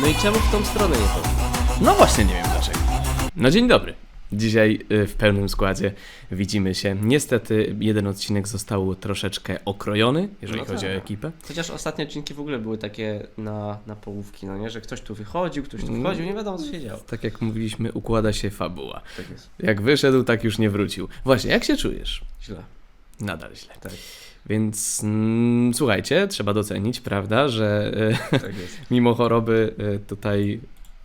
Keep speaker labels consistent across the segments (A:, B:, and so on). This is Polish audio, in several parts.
A: No i czemu w tą stronę nie poszło?
B: No właśnie nie wiem dlaczego. No dzień dobry. Dzisiaj y, w pełnym składzie widzimy się. Niestety jeden odcinek został troszeczkę okrojony, jeżeli
A: No
B: chodzi o
A: tak.
B: ekipę.
A: Chociaż ostatnie odcinki w ogóle były takie na, na połówki, no nie? Że ktoś tu wychodził, ktoś tu
B: Mm.
A: wchodził, nie wiadomo co się działo.
B: Tak jak mówiliśmy, układa się fabuła.
A: Tak jest.
B: Jak wyszedł, tak już nie wrócił. Właśnie, jak się czujesz?
A: Źle.
B: Nadal źle.
A: Tak,
B: Więc mm, słuchajcie, trzeba docenić, prawda, że y,
A: tak
B: mimo choroby y, tutaj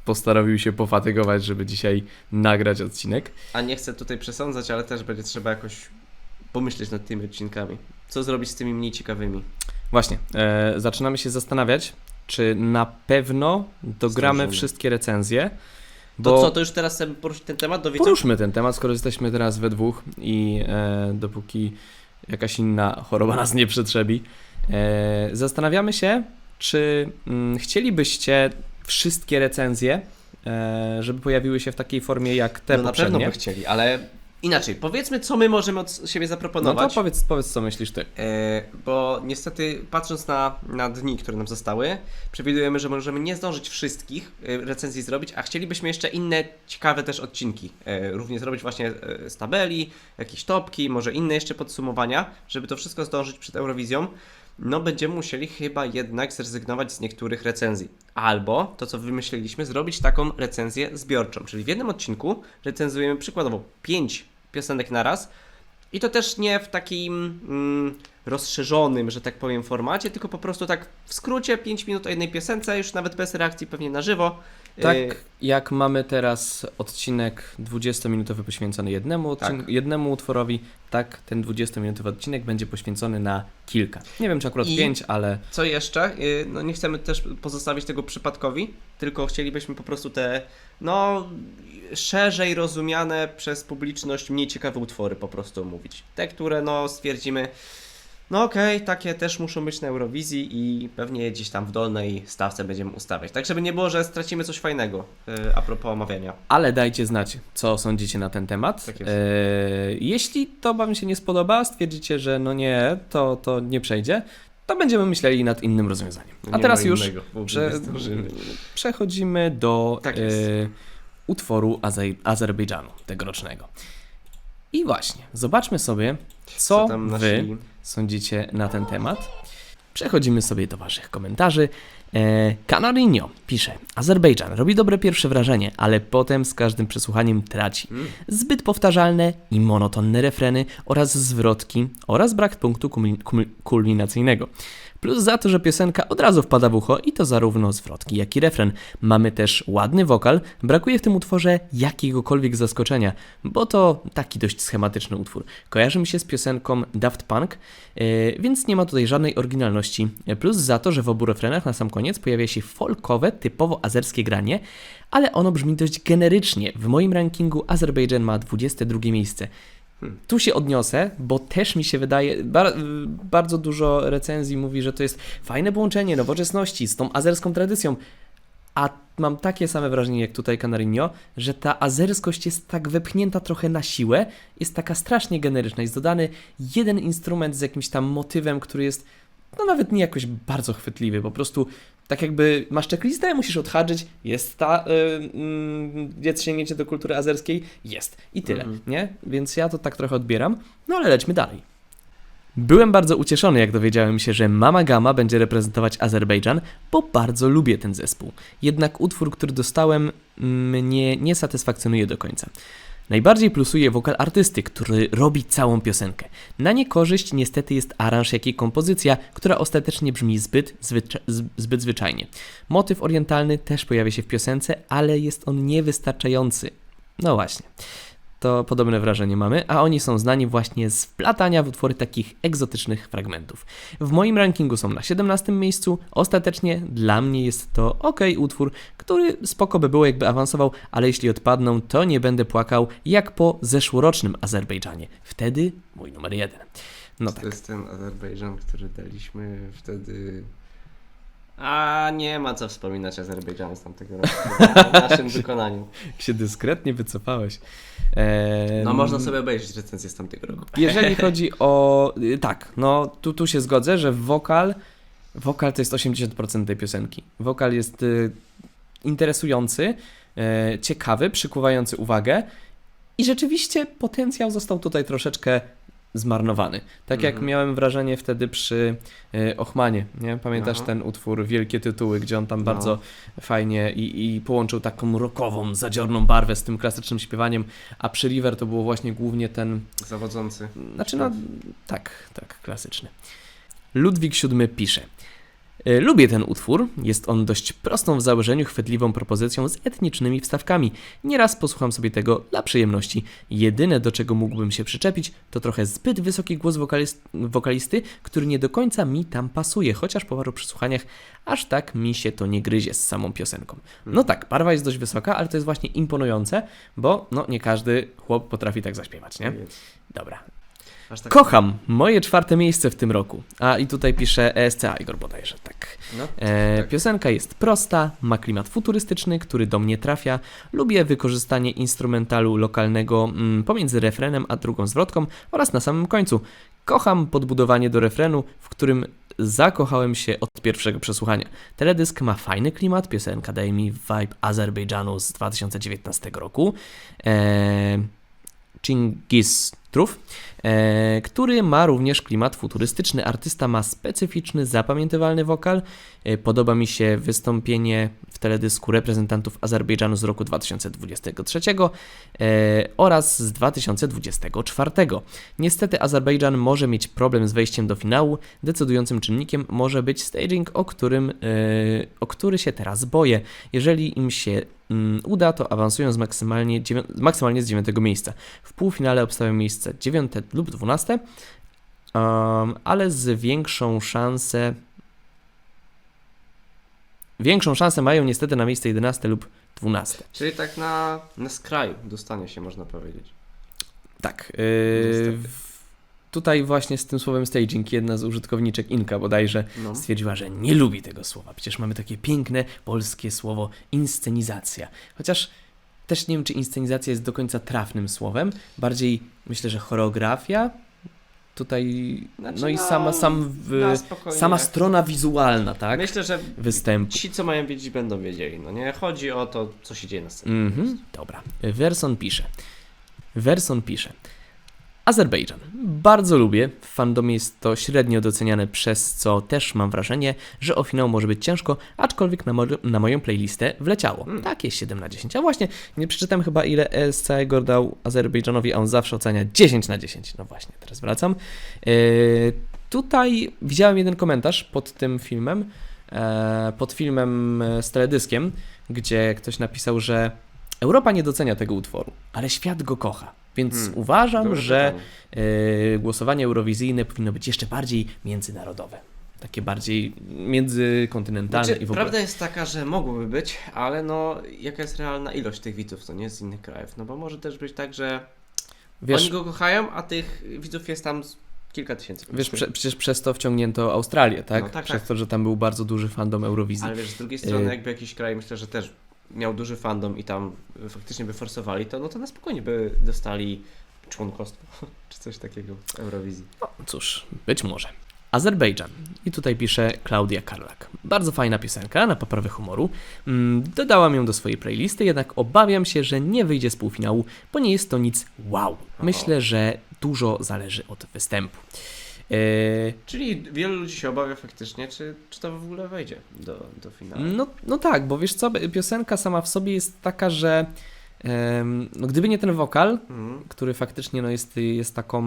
B: postanowił się pofatygować, żeby dzisiaj nagrać odcinek.
A: A nie chcę tutaj przesądzać, ale też będzie trzeba jakoś pomyśleć nad tymi odcinkami. Co zrobić z tymi mniej ciekawymi?
B: Właśnie, e, zaczynamy się zastanawiać, czy na pewno dogramy
A: Zdążymy.
B: wszystkie recenzje.
A: To
B: Bo
A: co, to już teraz chcemy poruszyć ten temat do widzów?
B: poruszmy ten temat, skoro jesteśmy teraz we dwóch i e, dopóki jakaś inna choroba nas nie przetrzebi. E, zastanawiamy się, czy mm, chcielibyście wszystkie recenzje, e, żeby pojawiły się w takiej formie jak te
A: no na pewno
B: poprzednie.
A: by chcieli, ale inaczej. Powiedzmy, co my możemy od siebie
B: No
A: zaproponować.
B: to powiedz, powiedz, co myślisz ty.
A: E, bo niestety, patrząc na, na dni, które nam zostały, przewidujemy, że możemy nie zdążyć wszystkich e, recenzji zrobić, a chcielibyśmy jeszcze inne ciekawe też odcinki. E, również zrobić właśnie e, z tabeli, jakieś topki, może inne jeszcze podsumowania, żeby to wszystko zdążyć przed Eurowizją. No, będziemy musieli chyba jednak zrezygnować z niektórych recenzji. Albo to, co wymyśliliśmy, zrobić taką recenzję zbiorczą. Czyli w jednym odcinku recenzujemy przykładowo 5 piosenek na raz, i to też nie w takim mm, rozszerzonym, że tak powiem, formacie, tylko po prostu tak w skrócie 5 minut o jednej piosence, już nawet bez reakcji pewnie na żywo.
B: Tak
A: Yy,
B: jak mamy teraz odcinek 20-minutowy poświęcony jednemu,
A: Tak.
B: jednemu utworowi, tak ten 20-minutowy odcinek będzie poświęcony na kilka. Nie wiem czy akurat
A: I-
B: pięć, ale
A: Co jeszcze? Yy, No nie chcemy też pozostawić tego przypadkowi, tylko chcielibyśmy po prostu te, no, szerzej rozumiane przez publiczność, mniej ciekawe utwory po prostu mówić. Te, które no stwierdzimy, no okej, takie też muszą być na Eurowizji i pewnie gdzieś tam w dolnej stawce będziemy ustawiać. Tak, żeby nie było, że stracimy coś fajnego yy, a propos omawiania.
B: ale dajcie znać, co sądzicie na ten temat.
A: Tak jest.
B: E, jeśli to Wam się nie spodoba, stwierdzicie, że no nie, to, to nie przejdzie, to będziemy myśleli nad innym rozwiązaniem. A
A: Nie
B: teraz już
A: innego,
B: prze, przechodzimy do
A: Tak jest.
B: utworu Aze- Azerbejdżanu tegorocznego. I właśnie, zobaczmy sobie, co,
A: tam
B: wy
A: nasi...
B: sądzicie na ten temat. Przechodzimy sobie do Waszych komentarzy. E, Canarinho pisze: Azerbejdżan robi dobre pierwsze wrażenie, ale potem z każdym przesłuchaniem traci.
A: Mm.
B: Zbyt powtarzalne i monotonne refreny oraz zwrotki oraz brak punktu kulminacyjnego. Plus za to, że piosenka od razu wpada w ucho i to zarówno zwrotki, jak i refren. Mamy też ładny wokal, brakuje w tym utworze jakiegokolwiek zaskoczenia, bo to taki dość schematyczny utwór. Kojarzy mi się z piosenką Daft Punk, e, więc nie ma tutaj żadnej oryginalności. Plus za to, że w obu refrenach na sam koniec pojawia się folkowe, typowo azerskie granie, ale ono brzmi dość generycznie. W moim rankingu Azerbejdżan ma 22 miejsce. Tu się odniosę, bo też mi się wydaje, bar, bardzo dużo recenzji mówi, że to jest fajne połączenie nowoczesności z tą azerską tradycją. A mam takie same wrażenie jak tutaj Canarinho, że ta azerskość jest tak wepchnięta trochę na siłę, jest taka strasznie generyczna. Jest dodany jeden instrument z jakimś tam motywem, który jest no nawet nie jakoś bardzo chwytliwy, po prostu tak jakby masz checklistę, musisz odhaczyć, jest ta, y, mm, jest sięgnięcie do kultury azerskiej, jest i tyle,
A: Mhm.
B: nie? Więc ja to tak trochę odbieram, no ale lećmy dalej. Byłem bardzo ucieszony, jak dowiedziałem się, że Mama Gama będzie reprezentować Azerbejdżan, bo bardzo lubię ten zespół. Jednak utwór, który dostałem, mnie nie satysfakcjonuje do końca. Najbardziej plusuje wokal artysty, który robi całą piosenkę. Na niekorzyść niestety jest aranż, jak i kompozycja, która ostatecznie brzmi zbyt, zwycza- zbyt zwyczajnie. Motyw orientalny też pojawia się w piosence, ale jest on niewystarczający. No właśnie. To podobne wrażenie mamy, a oni są znani właśnie z wplatania w utwory takich egzotycznych fragmentów. W moim rankingu są na 17 miejscu, ostatecznie dla mnie jest to ok utwór, który spoko by było jakby awansował, ale jeśli odpadną, to nie będę płakał jak po zeszłorocznym Azerbejdżanie. Wtedy mój numer jeden. No tak.
A: To jest ten Azerbejdżan, który daliśmy wtedy... A nie ma co wspominać Azerbejdżanu z tamtego roku w naszym wykonaniu.
B: się dyskretnie wycofałeś. Eee,
A: No można sobie obejrzeć recenzję z tamtego roku.
B: Jeżeli chodzi o. y, Tak, no tu, tu się zgodzę, że wokal. Wokal to jest 80% tej piosenki. Wokal jest y, interesujący, e, ciekawy, przykuwający uwagę i rzeczywiście potencjał został tutaj troszeczkę zmarnowany. Tak jak
A: Mhm.
B: miałem wrażenie wtedy przy e, Ochmanie, nie? Pamiętasz
A: Aha.
B: ten utwór Wielkie Tytuły, gdzie on tam
A: No.
B: bardzo fajnie i, i połączył taką rockową, zadziorną barwę z tym klasycznym śpiewaniem, a przy River to było właśnie głównie ten
A: Zawodzący.
B: znaczy, no tak, tak, klasyczny. Ludwik VII pisze. "E, Lubię ten utwór. Jest on dość prostą w założeniu, chwytliwą propozycją z etnicznymi wstawkami. Nieraz posłucham sobie tego dla przyjemności. Jedyne, do czego mógłbym się przyczepić, to trochę zbyt wysoki głos wokalist- wokalisty, który nie do końca mi tam pasuje, chociaż po paru przesłuchaniach aż tak mi się to nie gryzie z samą piosenką. No tak, barwa jest dość wysoka, ale to jest właśnie imponujące, bo no nie każdy chłop potrafi tak zaśpiewać, nie? Dobra,
A: Aż tak...
B: Kocham moje czwarte miejsce w tym roku. A i tutaj pisze ESCA Igor bodajże, tak.
A: No,
B: E,
A: tak.
B: Piosenka jest prosta, ma klimat futurystyczny, który do mnie trafia. Lubię wykorzystanie instrumentalu lokalnego mm, pomiędzy refrenem a drugą zwrotką oraz na samym końcu. Kocham podbudowanie do refrenu, w którym zakochałem się od pierwszego przesłuchania. Teledysk ma fajny klimat, piosenka daje mi vibe Azerbejdżanu z 2019 roku. E, Chingis Truf, który ma również klimat futurystyczny. Artysta ma specyficzny, zapamiętywalny wokal. E, podoba mi się wystąpienie w teledysku reprezentantów Azerbejdżanu z roku 2023 e, oraz z 2024. Niestety Azerbejdżan może mieć problem z wejściem do finału. Decydującym czynnikiem może być staging, o, którym, e, o który się teraz boję. Jeżeli im się mm, uda, to awansują z maksymalnie, maksymalnie z 9 miejsca. W półfinale obstawiam miejsce 9 lub 12, um, ale z większą szansę. Większą szansę mają niestety na miejsce 11 lub 12.
A: Czyli tak na, na skraju dostanie się, można powiedzieć.
B: Tak. Yy, tutaj właśnie z tym słowem staging jedna z użytkowniczek Inka bodajże
A: No.
B: stwierdziła, że nie lubi tego słowa. Przecież mamy takie piękne polskie słowo inscenizacja. Chociaż też nie wiem, czy inscenizacja jest do końca trafnym słowem. Bardziej myślę, że choreografia. Tutaj,
A: Znaczy,
B: no i
A: no,
B: sama, sam w,
A: Na spokojnie.
B: sama strona wizualna, tak?
A: Myślę, że
B: Występu.
A: ci, co mają wiedzieć, będą wiedzieli. No nie? Chodzi o to, co się dzieje na scenie.
B: Mhm, dobra. Werson pisze. Werson pisze. Azerbejdżan. Bardzo lubię. W fandomie jest to średnio doceniane, przez co też mam wrażenie, że o finał może być ciężko, aczkolwiek na, mo- na moją playlistę wleciało.
A: Mm.
B: Takie 7 na 10. A właśnie, nie przeczytam chyba ile ESC Igor dał Azerbejdżanowi, a on zawsze ocenia 10 na 10. No właśnie, teraz wracam. Yy, tutaj widziałem jeden komentarz pod tym filmem, e, pod filmem e, z teledyskiem, gdzie ktoś napisał, że Europa nie docenia tego utworu, ale świat go kocha. Więc
A: Hmm,
B: uważam, że e, głosowanie eurowizyjne powinno być jeszcze bardziej międzynarodowe. Takie bardziej międzykontynentalne
A: Znaczy,
B: i w ogóle.
A: prawda jest taka, że mogłoby być, ale no jaka jest realna ilość tych widzów, to nie z innych krajów? No bo może też być tak, że
B: Wiesz,
A: oni go kochają, a tych widzów jest tam kilka tysięcy.
B: wiesz prze, przecież przez to wciągnięto Australię, tak?
A: No tak,
B: przez
A: tak.
B: to, że tam był bardzo duży fandom Eurowizji.
A: Ale wiesz, z drugiej strony,
B: Y-
A: jakby jakiś kraj, myślę, że też miał duży fandom i tam faktycznie by forsowali, to no to na spokojnie by dostali członkostwo, czy coś takiego w Eurowizji.
B: No cóż, być może. Azerbejdżan. I tutaj pisze Klaudia Karlak. Bardzo fajna piosenka na poprawę humoru. Mm, dodałam ją do swojej playlisty, jednak obawiam się, że nie wyjdzie z półfinału, bo nie jest to nic wow. Myślę, że dużo zależy od występu. Eee,
A: Czyli wielu ludzi się obawia faktycznie, czy, czy to w ogóle wejdzie do, do finału.
B: no, no tak, bo wiesz co, piosenka sama w sobie jest taka, że no, gdyby nie ten wokal,
A: Mhm.
B: który faktycznie no, jest, jest taką,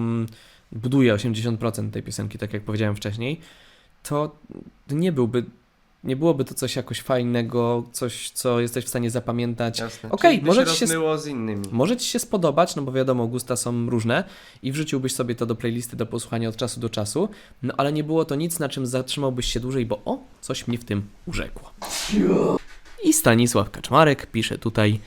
B: buduje 80% tej piosenki, tak jak powiedziałem wcześniej, to nie byłby, nie byłoby to coś jakoś fajnego, coś, co jesteś w stanie zapamiętać.
A: Jasne.
B: Okej,
A: by
B: może
A: się
B: się
A: z innymi.
B: Może Ci się spodobać, no bo wiadomo, gusta są różne i wrzuciłbyś sobie to do playlisty do posłuchania od czasu do czasu, no ale nie było to nic, na czym zatrzymałbyś się dłużej, bo o, coś mnie w tym urzekło. I Stanisław Kaczmarek pisze tutaj,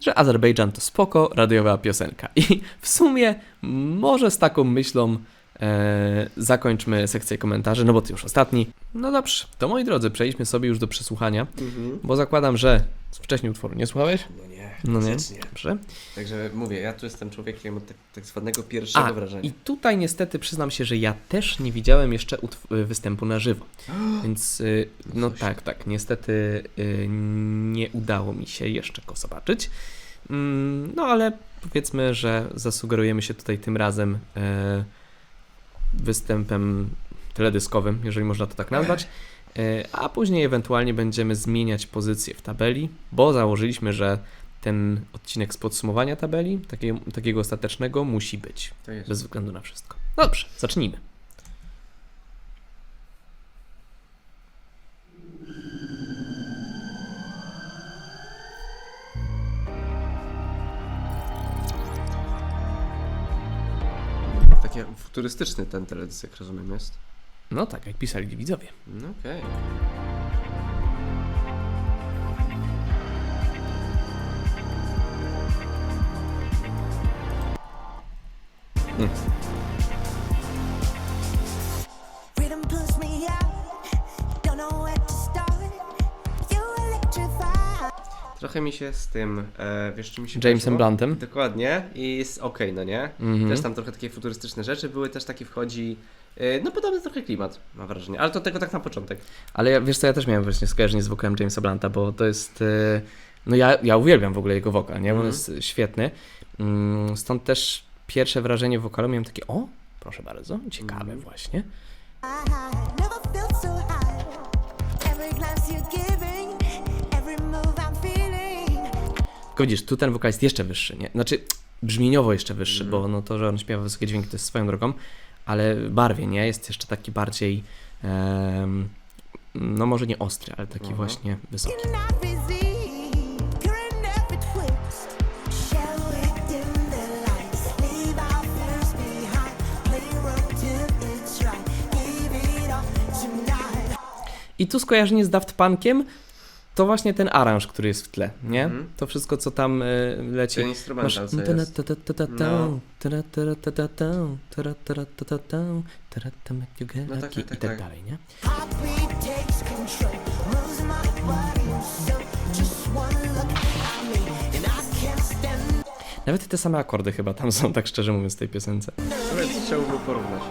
B: że Azerbejdżan to spoko, radiowa piosenka. I w sumie może z taką myślą e, zakończmy sekcję komentarzy, no bo to już ostatni. No dobrze, to moi drodzy, przejdźmy sobie już do przesłuchania,
A: Mhm.
B: bo zakładam, że wcześniej utworu nie słuchałeś.
A: No nie.
B: No nie? Dobrze.
A: Także mówię, ja tu jestem człowiekiem od tak, tak zwanego pierwszego
B: A,
A: wrażenia.
B: i tutaj niestety przyznam się, że ja też nie widziałem jeszcze y, występu na żywo. Więc y, no
A: Coś.
B: tak, tak, niestety y, nie udało mi się jeszcze go zobaczyć. Mm, No ale powiedzmy, że zasugerujemy się tutaj tym razem e, występem teledyskowym, jeżeli można to tak nazwać. E, A później ewentualnie będziemy zmieniać pozycję w tabeli, bo założyliśmy, że ten odcinek z podsumowania tabeli, takiego, takiego ostatecznego, musi być. Bez względu na wszystko. Dobrze, zacznijmy.
A: Taki futurystyczny ten teledysk, jak rozumiem, jest.
B: No tak, jak pisali widzowie.
A: No okej.
C: Rhythm
A: Trochę mi się z tym, e, wiesz, czy mi się
B: Jamesem? Bluntem.
A: Dokładnie i jest okej, no nie?
B: Mhm.
A: Też tam trochę takie futurystyczne rzeczy były, też taki wchodzi, e, no podobny trochę klimat, mam wrażenie, ale to tego tak na początek.
B: Ale ja, wiesz co, ja też miałem właśnie skojarzenie z wokalem Jamesa Blanta, bo to jest... e, No ja, ja uwielbiam w ogóle jego wokal, nie? Bo on
A: Mhm.
B: jest świetny. Mm, Stąd też pierwsze wrażenie wokalu miałem takie, o, proszę bardzo, ciekawe
A: Mhm.
B: właśnie.
C: I
B: Tylko widzisz, tu ten wokal jest jeszcze wyższy, nie? Znaczy, brzmieniowo jeszcze wyższy,
A: Mhm.
B: bo no to, że on śpiewa wysokie dźwięki, to jest swoją drogą, ale barwie, nie? Jest jeszcze taki bardziej, em, no może nie ostry, ale taki
A: Mhm.
B: właśnie wysoki. I tu skojarzenie z Daft Punkiem, to właśnie ten aranż, który jest w tle, nie?
A: Mhm.
B: To wszystko, co tam y, leci.
A: Ten instrumental, co jest. No. No tak, tak,
B: i
A: tak,
B: tak
A: tak.
B: dalej, nie? Nawet te same akordy chyba tam są, tak szczerze mówiąc, w tej piosence.
A: Sobie chciałbym porównać.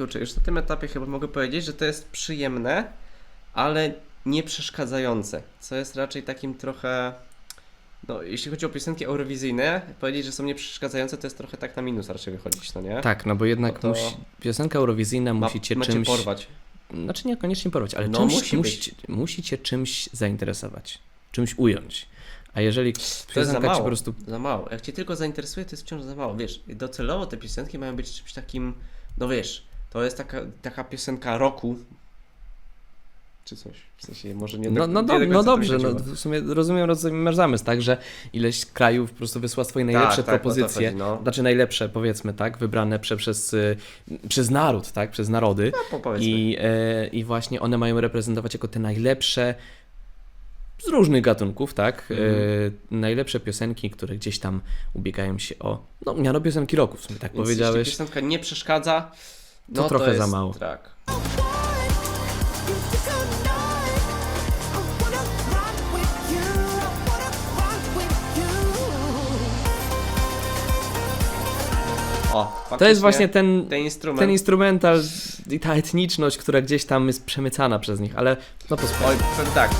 A: Kurczę, już na tym etapie chyba mogę powiedzieć, że to jest przyjemne, ale nie przeszkadzające, co jest raczej takim trochę... No, jeśli chodzi o piosenki eurowizyjne, powiedzieć, że są nieprzeszkadzające, to jest trochę tak na minus raczej wychodzić, no nie?
B: Tak, no bo jednak
A: No to-
B: musi, piosenka eurowizyjna
A: Ma,
B: musi cię
A: ma cię
B: czymś...
A: porwać.
B: Znaczy niekoniecznie porwać, ale
A: No,
B: czymś,
A: musi
B: musi, musi cię czymś zainteresować, czymś ująć. A jeżeli
A: To jest za mało.
B: po prostu
A: Za mało. Jak cię tylko zainteresuje, to jest wciąż za mało. Wiesz, docelowo te piosenki mają być czymś takim, no wiesz, to jest taka, taka piosenka roku, czy coś. W sensie może nie
B: No,
A: do,
B: no,
A: nie
B: do,
A: do końca
B: no dobrze, no, w sumie rozumiem, rozumiem zamysł, tak, że ileś krajów po prostu wysła swoje najlepsze
A: tak, to
B: propozycje,
A: chodzi, no.
B: znaczy najlepsze powiedzmy, tak, wybrane prze, przez, y, przez naród, tak, przez narody
A: No,
B: i, e, i właśnie one mają reprezentować jako te najlepsze z różnych gatunków, tak, e, najlepsze piosenki, które gdzieś tam ubiegają się o, no miano piosenki roku w sumie, tak
A: Więc
B: powiedziałeś.
A: jeśli piosenka nie przeszkadza, no to,
B: trochę za
A: jest
B: mało.
A: Tak.
C: run with you.
A: O,
B: To jest właśnie ten,
A: ten instrument.
B: ten instrumental i ta etniczność, która gdzieś tam jest przemycana przez nich, ale no posłuchaj.
A: Oj, tak.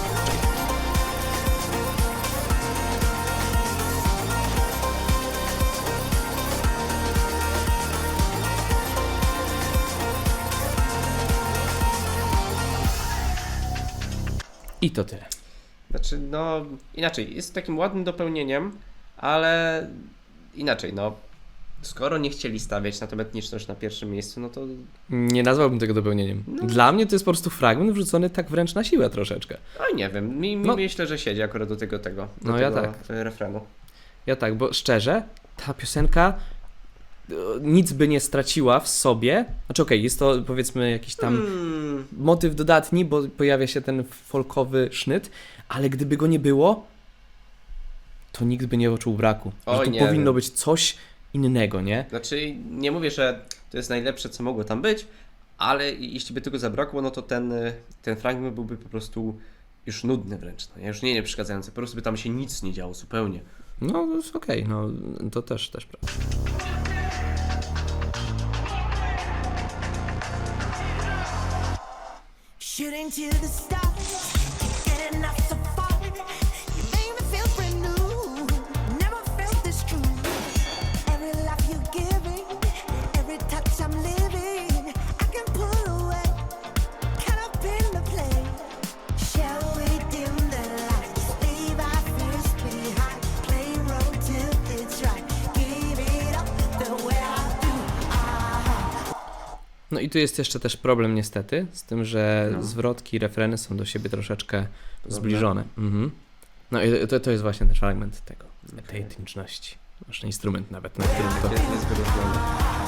B: I to tyle.
A: Znaczy, no inaczej, jest takim ładnym dopełnieniem, ale inaczej, no. Skoro nie chcieli stawiać na tę etniczność na pierwszym miejscu, no to
B: Nie nazwałbym tego dopełnieniem.
A: No.
B: Dla mnie to jest po prostu fragment wrzucony tak wręcz na siłę troszeczkę.
A: Oj, nie wiem, mi, mi
B: No.
A: myślę, że siedzi akurat do tego, tego do
B: No ja
A: tego
B: tak.
A: e, refrenu.
B: Ja tak, bo szczerze, ta piosenka nic by nie straciła w sobie. Znaczy okej, jest to powiedzmy jakiś tam
A: Hmm,
B: motyw dodatni, bo pojawia się ten folkowy sznyt, ale gdyby go nie było, to nikt by nie poczuł braku.
A: Oj,
B: że to
A: nie
B: powinno być coś innego, nie?
A: Znaczy, nie mówię, że to jest najlepsze, co mogło tam być, ale jeśli by tego zabrakło, no to ten, y, ten fragment byłby po prostu już nudny wręcz, no, już nie, nie przeszkadzający, po prostu by tam się nic nie działo zupełnie.
B: No, okej, no to też, też prawda.
C: Shooting to the stars,
B: No i tu jest jeszcze też problem niestety, z tym, że
A: No.
B: zwrotki i refreny są do siebie troszeczkę zbliżone. Mhm. No i to, to jest właśnie ten fragment tego, tej etniczności. Nasz instrument nawet, na którym to...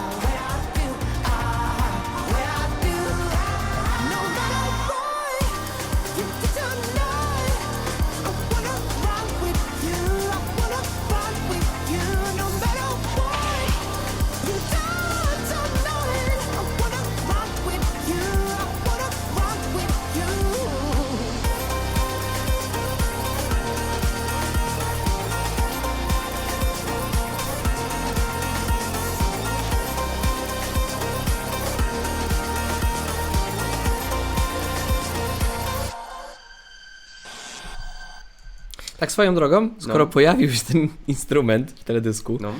B: Tak swoją drogą, skoro
A: No.
B: pojawił się ten instrument w teledysku
A: No.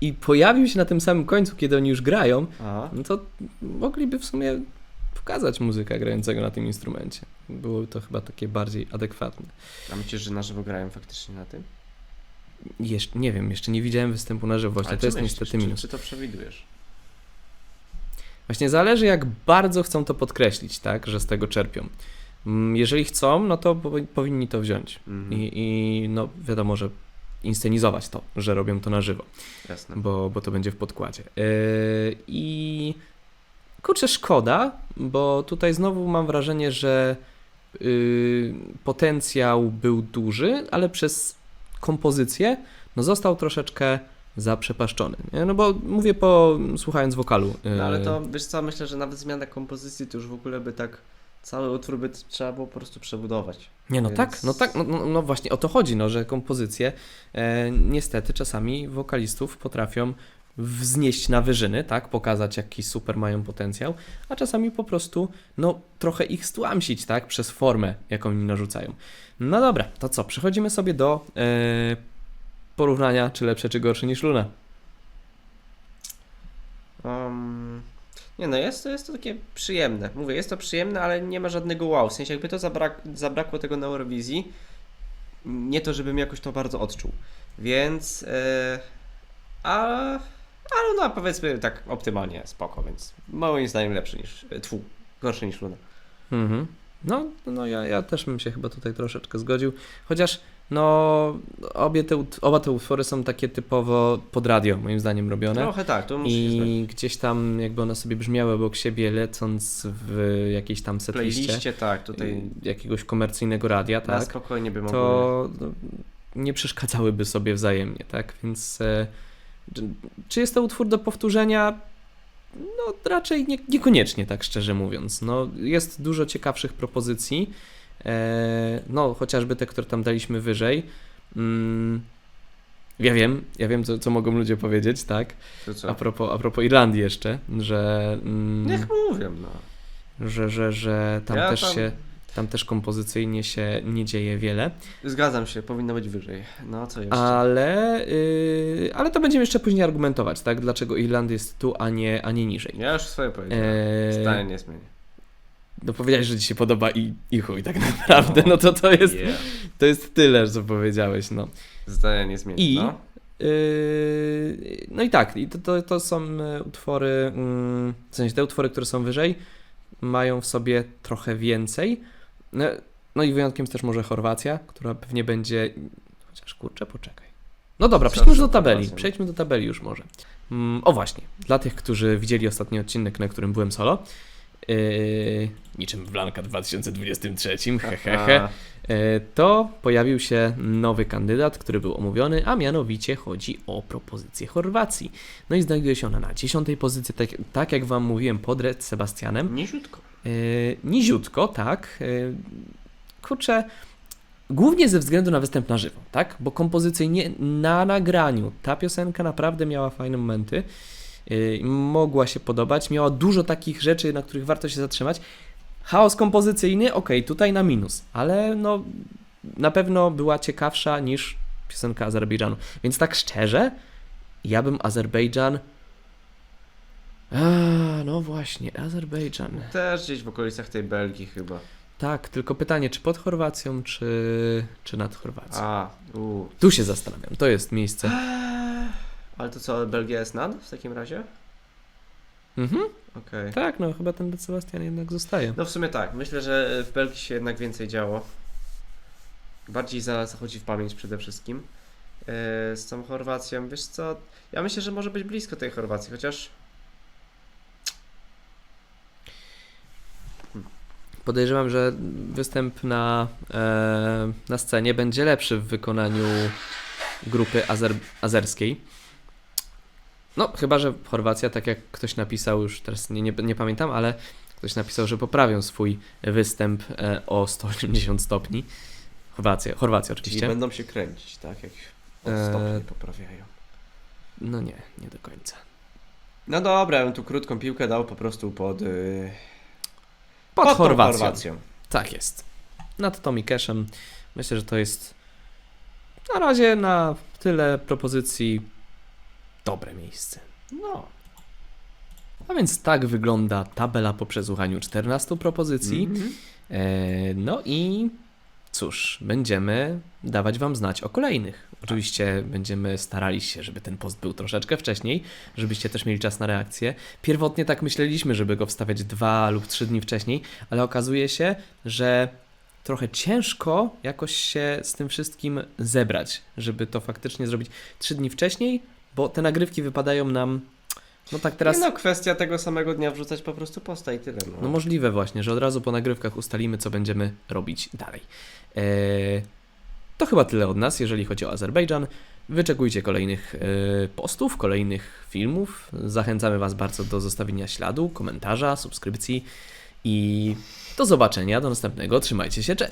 B: i pojawił się na tym samym końcu, kiedy oni już grają,
A: A,
B: no to mogliby w sumie pokazać muzyka grającego na tym instrumencie. Było to chyba takie bardziej adekwatne.
A: a myślisz, że na żywo grają faktycznie na tym?
B: Jeszcze, nie wiem, jeszcze nie widziałem występu na żywo, właśnie
A: Ale
B: to
A: czy
B: jest
A: myślisz,
B: niestety
A: czy,
B: minus.
A: Czy to przewidujesz?
B: Właśnie zależy, jak bardzo chcą to podkreślić, tak, że z tego czerpią. Mm, Jeżeli chcą, no to powi- powinni to wziąć.
A: Mhm.
B: I, I no wiadomo, że inscenizować to, że robią to na żywo,
A: Jasne.
B: bo, bo to będzie w podkładzie. Yy, I kurczę, szkoda, bo tutaj znowu mam wrażenie, że yy, potencjał był duży, ale przez kompozycję no został troszeczkę zaprzepaszczony. Nie? No bo mówię po słuchając wokalu.
A: No ale
B: yy,
A: to, wiesz co, myślę, że nawet zmiana kompozycji to już w ogóle by tak cały utwór by trzeba było po prostu przebudować.
B: Nie, no
A: Więc-
B: tak, no tak, no, no, no właśnie o to chodzi, no, że kompozycje e, niestety czasami wokalistów potrafią wznieść na wyżyny, tak, pokazać jaki super mają potencjał, a czasami po prostu, no, trochę ich stłamsić, tak, przez formę, jaką im narzucają. No dobra, to co, przechodzimy sobie do e, porównania, czy lepsze, czy gorsze niż Luna.
A: Um, nie no, jest to, jest to takie przyjemne. Mówię, jest to przyjemne, ale nie ma żadnego wow. W sensie jakby to zabrak, zabrakło tego na Eurowizji, nie to, żebym jakoś to bardzo odczuł. Więc, e, a, ale no powiedzmy tak optymalnie spoko, więc moim zdaniem lepszy niż, e, tfu, gorszy niż Luna.
B: Mhm. No, no ja, ja też bym się chyba tutaj troszeczkę zgodził, chociaż no obie te, oba te utwory są takie typowo pod radio, moim zdaniem robione.
A: Trochę tak, to muszę.
B: I gdzieś tam jakby one sobie brzmiały obok siebie lecąc w jakiejś tam setliście
A: playliście, tak, tutaj
B: y, jakiegoś komercyjnego radia,
A: na
B: tak,
A: spokojnie by mogły...
B: to nie przeszkadzałyby sobie wzajemnie, tak, więc e, czy- jest to utwór do powtórzenia? No raczej nie, niekoniecznie, tak szczerze mówiąc. No, jest dużo ciekawszych propozycji, no chociażby te, które tam daliśmy wyżej. Mm, ja wiem, ja wiem, co, co mogą ludzie powiedzieć, tak? A propos, a propos Irlandii jeszcze, że, mm,
A: Niech mówią, no.
B: że, że, że tam
A: Ja
B: też
A: tam-
B: się, tam też kompozycyjnie się nie dzieje wiele,
A: Zgadzam się, powinno być wyżej. No, co jeszcze?
B: ale, yy, ale to będziemy jeszcze później argumentować, tak? Dlaczego Irlandia jest tu, a nie, a nie niżej.
A: Ja już swoje powiedziałem.
B: Eee,
A: Zdanie nie zmienię.
B: No powiedziałeś, że ci się podoba i, i chuj, tak naprawdę, no to to jest,
A: Yeah.
B: to jest tyle, co powiedziałeś, no.
A: Zdania nie zmienię.
B: I-
A: No.
B: Yy, no i tak, to, to, to są e, utwory, mm, w sensie te utwory, które są wyżej, mają w sobie trochę więcej. No, no i wyjątkiem jest też może Chorwacja, która pewnie będzie. Chociaż kurczę, poczekaj. No dobra, przejdźmy do tabeli. Przejdźmy do tabeli już może. Mm, o właśnie, dla tych, którzy widzieli ostatni odcinek, na którym byłem solo, yy, niczym w Blanka 2023, hehehe, E, to pojawił się nowy kandydat, który był omówiony, a mianowicie chodzi o propozycję Chorwacji. No i znajduje się ona na dziesiątej pozycji, tak, tak jak Wam mówiłem, pod Red Sebastianem.
A: niziutko.
B: E, niziutko, tak. E, kurczę, głównie ze względu na występ na żywo, tak? Bo kompozycyjnie na nagraniu ta piosenka naprawdę miała fajne momenty. E, mogła się podobać, miała dużo takich rzeczy, na których warto się zatrzymać. Chaos kompozycyjny, okej, tutaj na minus, ale no na pewno była ciekawsza niż piosenka Azerbejdżanu. Więc tak szczerze, ja bym Azerbejdżan. A, no właśnie, Azerbejdżan.
A: Też gdzieś w okolicach tej Belgii chyba.
B: Tak, tylko pytanie, czy pod Chorwacją, czy, czy nad Chorwacją?
A: A, u.
B: Tu się zastanawiam, to jest miejsce.
A: Ale to co, Belgia jest nad w takim razie?
B: Mhm,
A: Okej.
B: tak, no chyba ten Sebastian jednak zostaje.
A: No w sumie tak, myślę, że w Belgii się jednak więcej działo. Bardziej za zachodzi w pamięć przede wszystkim. Yy, z tą Chorwacją, wiesz co, ja myślę, że może być blisko tej Chorwacji, chociaż
B: Podejrzewam, że występ na, e, na scenie będzie lepszy w wykonaniu grupy azer, azerskiej. No, chyba, że Chorwacja, tak jak ktoś napisał, już teraz nie, nie, nie pamiętam, ale ktoś napisał, że poprawią swój występ e, o 180 stopni. Chorwacja, Chorwacja
A: czyli
B: oczywiście.
A: będą się kręcić, tak? Jak od
B: Eee,
A: stopni poprawiają.
B: No nie, nie do końca.
A: No dobra, ja bym tu krótką piłkę dał po prostu pod, yy,
B: Pod,
A: tą
B: Chorwacją.
A: Chorwacją.
B: Tak jest. Nad Tommy Cashem. Myślę, że to jest na razie na tyle propozycji dobre miejsce.
A: No.
B: A więc tak wygląda tabela po przesłuchaniu 14 propozycji.
A: Mhm.
B: E, no i cóż, będziemy dawać Wam znać o kolejnych. Oczywiście będziemy starali się, żeby ten post był troszeczkę wcześniej, żebyście też mieli czas na reakcję. Pierwotnie tak myśleliśmy, żeby go wstawiać dwa lub trzy dni wcześniej, ale okazuje się, że trochę ciężko jakoś się z tym wszystkim zebrać, żeby to faktycznie zrobić trzy dni wcześniej, bo te nagrywki wypadają nam. No tak teraz.
A: Nie no, kwestia tego samego dnia wrzucać po prostu posta i tyle. No.
B: No możliwe właśnie, że od razu po nagrywkach ustalimy, co będziemy robić dalej. Eee, to chyba tyle od nas, jeżeli chodzi o Azerbejdżan. Wyczekujcie kolejnych e, postów, kolejnych filmów. Zachęcamy Was bardzo do zostawienia śladu, komentarza, subskrypcji i do zobaczenia, do następnego. Trzymajcie się, cześć!